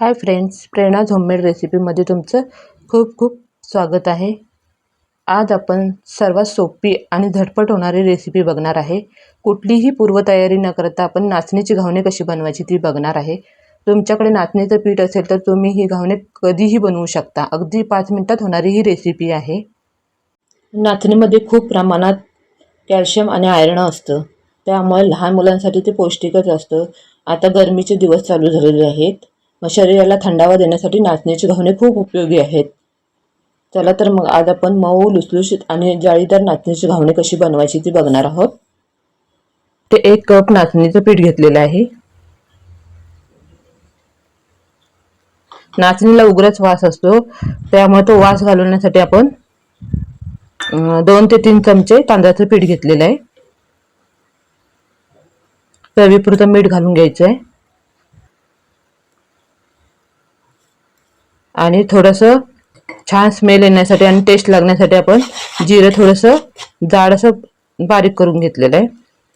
Hi friends प्रेरणा homemade रेसिपीमध्ये तुमचं खूप खूप स्वागत आहे. आज आपण सर्वात सोपी आणि झटपट होणारी रेसिपी बघणार आहे. कुठलीही पूर्वतयारी न करता आपण नाचणीची घावणे कशी बनवायची ती बघणार आहे. तुमच्याकडे नाचणीचं पीठ असेल तर तुम्ही ही घावणे कधीही बनवू शकता. अगदी पाच मिनटात होणारी ही रेसिपी आहे. नाचणीमध्ये खूप प्रमाणात कॅल्शियम आणि आयर्न असतं. त्यामुळे लहान मुलांसाठी ते पौष्टिकच असतं. आता गरमीचे दिवस चालू झालेले आहेत. शरीराला थंडावा देण्यासाठी नाचणीची घावणे खूप उपयोगी आहेत. चला तर मग आज आपण मऊ लुसलुशीत आणि जाळीदार नाचणीची घावणे कशी बनवायची ती बघणार आहोत. ते एक कप नाचणीचं पीठ घेतलेलं आहे. नाचणीला उग्रच वास असतो त्यामुळे तो वास घालवण्यासाठी आपण दोन ते तीन चमचे तांदळाचं पीठ घेतलेलं आहे. चवीपुरतं मीठ घालून घ्यायचं आहे आणि थोडंसं छान स्मेल येण्यासाठी आणि टेस्ट लागण्यासाठी आपण जिरं थोडंसं जाड असं बारीक करून घेतलेलं आहे.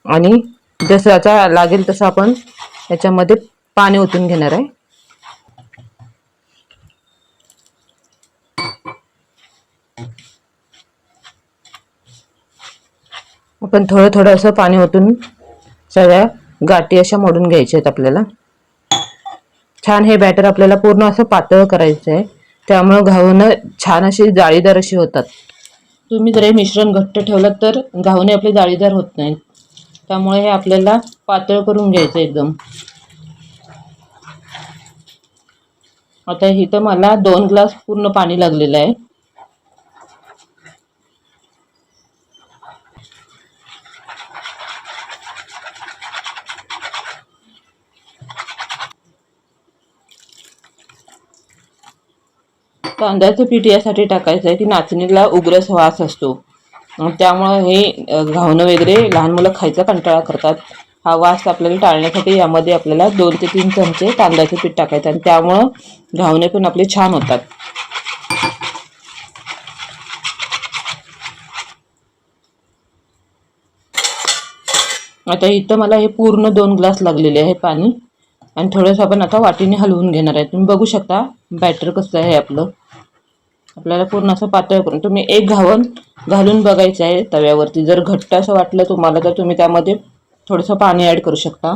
आणि जसं आता लागेल तसं आपण याच्यामध्ये पाणी ओतून घेणार आहे. आपण थोडं थोडं असं पाणी ओतून सगळ्या गाठी अशा मोडून घ्यायच्या आहेत आपल्याला. छान हे बॅटर आपल्याला पूर्ण असं पातळ करायचं आहे त्यामुळं घावणं छान अशी जाळीदार अशी होतात. तुम्ही जर हे मिश्रण घट्ट ठेवलं तर घावणे आपले जाळीदार होत नाहीत. त्यामुळे हे आपल्याला पातळ करून घ्यायचं एकदम. आता इथं मला दोन ग्लास पूर्ण पाणी लागलेलं आहे. तांदळाचं पीठ यासाठी टाकायचं आहे की नाचणीला उग्र वास असतो. त्यामुळं हे घावणं वगैरे लहान मुलं खायचा कंटाळा करतात. हा वास आपल्याला टाळण्यासाठी यामध्ये आपल्याला दोन ते तीन चमचे तांदळाचं पीठ टाकायचं आणि त्यामुळं घावणे पण आपले छान होतात. आता इथं मला हे पूर्ण दोन ग्लास लागलेले आहे पाणी. आणि थोडंसं आपण आता वाटीने हलवून घेणार आहे. तुम्ही बघू शकता बॅटर कसं आहे आपलं. आपल्याला पूर्ण असं पातळ करून तुम्ही एक घावन घालून बघायचं आहे तव्यावरती. जर घट्ट असं वाटलं तुम्हाला तर तुम्ही त्यामध्ये थोडंसं पाणी ॲड करू शकता.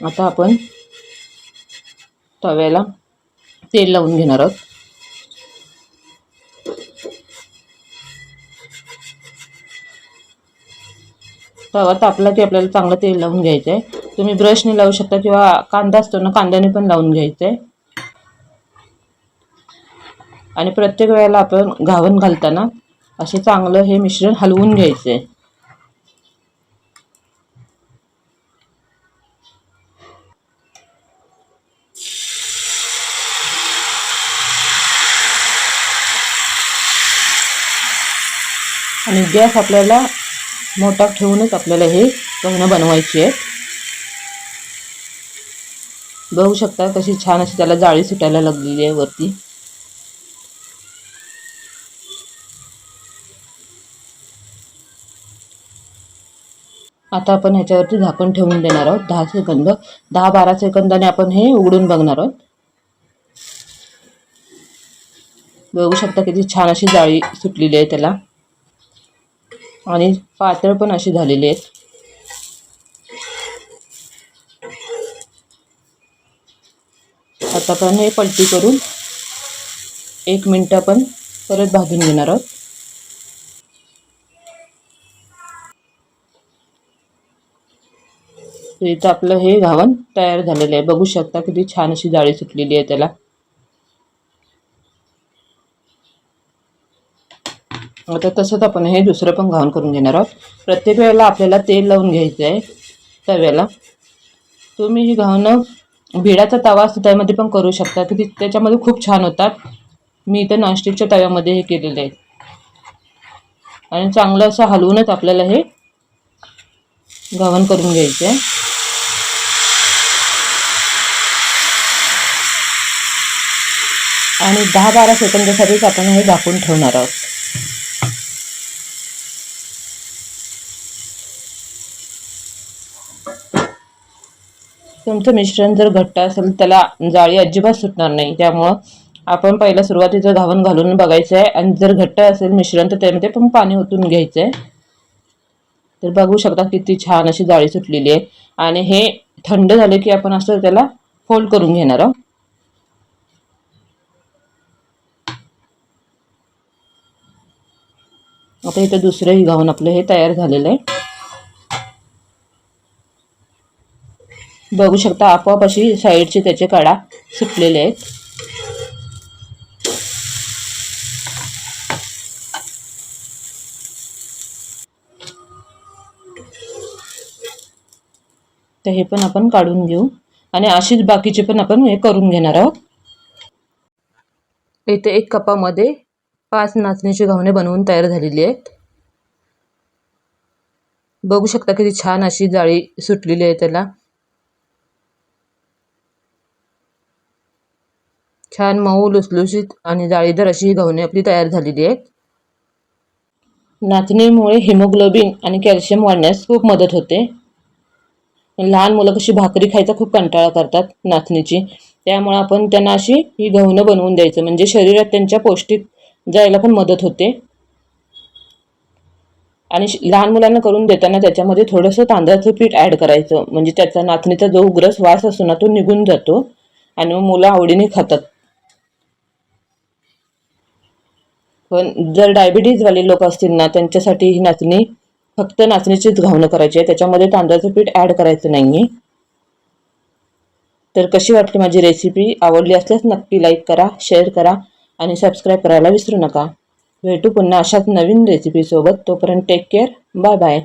आता आपण तव्याला तेल लावून घेणार आहोत. तवा तापला की आपल्याला चांगलं तेल लावून घ्यायचं आहे. तुम्ही ब्रशने लावू शकता किंवा कांदा असतो ना कांद्याने पण लावून घ्यायचं. आहे आणि प्रत्येक वेळेला आपण घावण घालताना असे चांगलं हे मिश्रण हलवून घ्यायचं. आहे आणि गॅस आपल्याला मोठा ठेवूनच आपल्याला हे गहणं बनवायची आहेत बघू शकता कशी छान अशी त्याला जाळी सुटायला लागलेली आहे वरती. आता आपण ह्याच्यावरती झाकण ठेवून देणार आहोत दहा सेकंद. दहा बारा सेकंदाने आपण हे उघडून बघणार आहोत. बघू शकता किती छान अशी जाळी सुटलेली आहे त्याला. आणि पातळ पण अशी झालेली आहेत. आता हे पलटी करून एक मिनटं आपण परत भाजून घेणार आहोत. इथं आपलं हे घावण तयार झालेलं आहे. बघू शकता किती छान अशी जाळी सुटलेली आहे त्याला. आता तसंच आपण हे दुसरं पण घावण करून घेणार आहोत. प्रत्येक वेळेला आपल्याला तेल लावून घ्यायचं आहे तव्याला. तुम्ही ही घावणं भिडाचा तवा असतो त्यामध्ये पण करू शकता. की त्याच्यामध्ये खूप छान होतात. मी इथं नॉनस्टिकच्या तव्यामध्ये हे केलेलं आहे. आणि चांगलं असं हलवूनच आपल्याला हे घावण करून घ्यायचं आहे आणि दहा बारा सेकंदासाठीच आपण हे झाकून ठेवणार आहोत. तुमचं मिश्रण जर घट्ट असेल त्याला जाळी अजिबात सुटणार नाही. त्यामुळं आपण पहिला सुरुवातीचं धावण घालून बघायचं आहे आणि जर घट्ट असेल मिश्रण तर त्यामध्ये पण पाणी ओतून घ्यायचं आहे तर बघू शकता किती छान अशी जाळी सुटलेली आहे. आणि हे थंड झाले की आपण असं त्याला फोल्ड करून घेणार आहोत. आता इथं दुसरंही घाऊन आपलं हे तयार झालेलं आहे. बघू शकता आपोआप अशी साईडचे त्याचे कडा सुटलेले आहेत. तर हे पण आपण काढून घेऊ. आणि अशीच बाकीचे पण आपण हे करून घेणार आहोत. इथे एक कपामध्ये पाच नाचणीची घावणे बनवून तयार झालेली आहेत. बघू शकता किती छान अशी जाळी सुटलेली आहे त्याला. छान मऊ लुसलुशीत आणि जाळीदार अशी ही घावणे आपली तयार झालेली आहेत नाचणीमुळे हिमोग्लोबिन आणि कॅल्शियम वाढण्यास खूप मदत होते. लहान मुलं कशी भाकरी खायचा खूप कंटाळा करतात नाचणीची. त्यामुळे आपण त्यांना अशी ही गव्हणं बनवून द्यायचं. म्हणजे शरीरात त्यांच्या पौष्टिक जायला पण मदत होते. आणि श- लहान मुलांना करून देताना त्याच्यामध्ये थोडंसं तांदळाचं पीठ ॲड करायचं. म्हणजे त्याचा नाचणीचा जो उग्रस वास असतो ना तो निघून जातो. आणि मग मुलं आवडीने खातात. पण जर डायबिटीजवाले लोक असतील ना त्यांच्यासाठी ही नाचणी फक्त नाचणीचीच घावणं करायची आहे. त्याच्यामध्ये तांदळाचं पीठ ॲड करायचं नाही आहे तर कशी वाटली माझी रेसिपी आवडली असल्यास नक्की लाईक करा शेअर करा आणि सबस्क्राईब करायला विसरू नका. भेटू पुन्हा अशाच नवीन रेसिपीसोबत तोपर्यंत टेक केअर बाय बाय